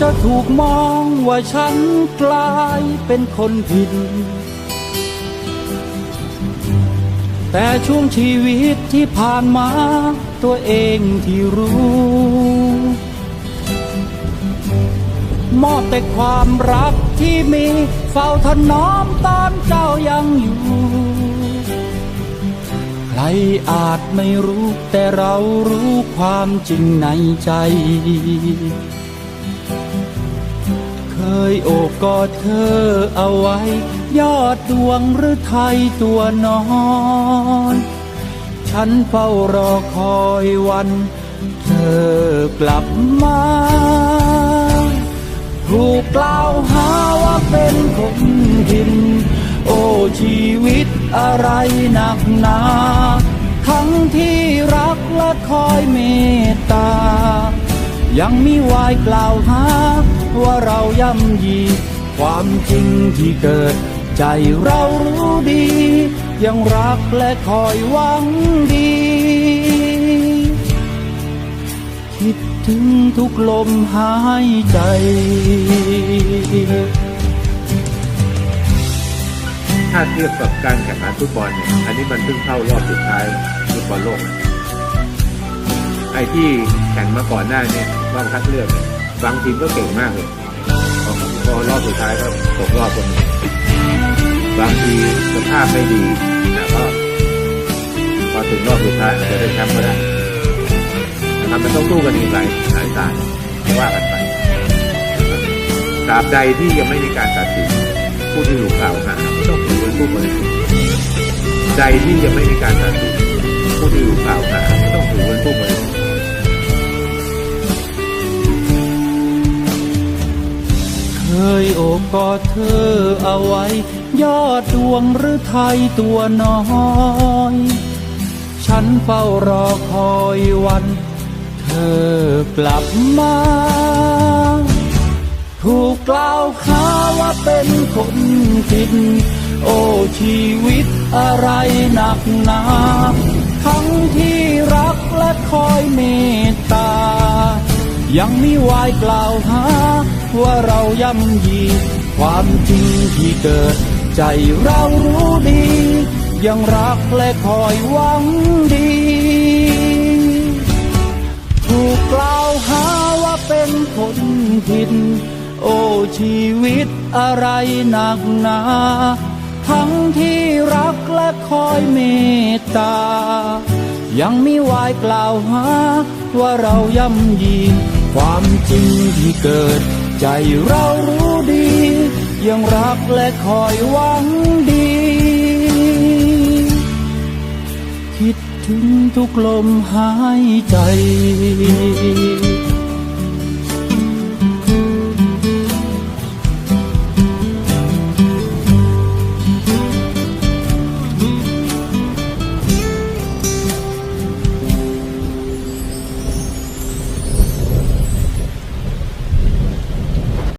จะถูกมองว่าฉันกลายเป็นคนผิด แต่ช่วงชีวิตที่ผ่านมาตัวเองที่รู้ มอบแต่ความรักที่มีเฝ้าถนอมตอนเจ้ายังอยู่ ใครอาจไม่รู้แต่เรารู้ความจริงในใจ ยโอบกอดเธอเอาไว้ ยอดดวงหรือไทยตัวนอยฉันเฝ้ารอคอยวัน เธอกลับมาถูกกล่าวหาว่าเป็นคนผิดโอ้ชีวิตอะไรหนักหนา ทั้งที่รักและคอยเมตตา ยังมีวายกล่าวหา ว่าเราย่ำยี ความจริงที่เกิด ใจเรารู้ดี ยังรักและคอยหวังดี คิดถึงทุกลมหายใจถ้าเทียบกับการแข่งขันฟุตบอลเนี่ย อันนี้มันเพิ่งเข้ารอบสุดท้ายฟุตบอลโลกนะ ไอ้ที่แข่งมาก่อนหน้าเนี่ยรอบคัดเลือกบางทีมก็เก่งมากเลยพอรอบสุดท้ายก็ตกรอบคนหนึ่งบางทีสภาพไม่ดีแต่ก็พอถึงรอบสุดท้ายอาจจะได้แชมป์ก็ได้นะครับมันต้องสู้กันอีกหลายหลายสายว่ากันไปตราบใดที่ยังไม่มีการตัดสินผู้ที่ถูกกล่าวหาต้องถือเป็นผู้บริสุทธิ์ใจที่ยังไม่มีการตัดสินผู้ที่ถูกกล่าวหาต้องถือเป็นผู้บริสุทธิ์ ยโอบกอดเธอเอาไว้ ยอดดวงหรือไทยตัวน้อยฉันเฝ้ารอคอยวัน เธอกลับมา ถูกกล่าวหาว่าเป็นคนผิด โอ้ชีวิตอะไรหนักหนา ทั้งที่รักและคอยเมตตา ยังมีวายกล่าวหา ว่าเราย่ำยี ความจริงที่เกิด ใจเรารู้ดี ยังรักและคอยหวังดี ถูกกล่าวหาว่าเป็นคนผิด โอ้ชีวิตอะไรหนักหนาทั้งที่รักและคอยเมตตา ยังมีวายกล่าวหา ว่าเราย่ำยี ความจริงที่เกิด ใจเรารู้ดี ยังรักและคอยหวังดี คิดถึงทุกลมหายใจ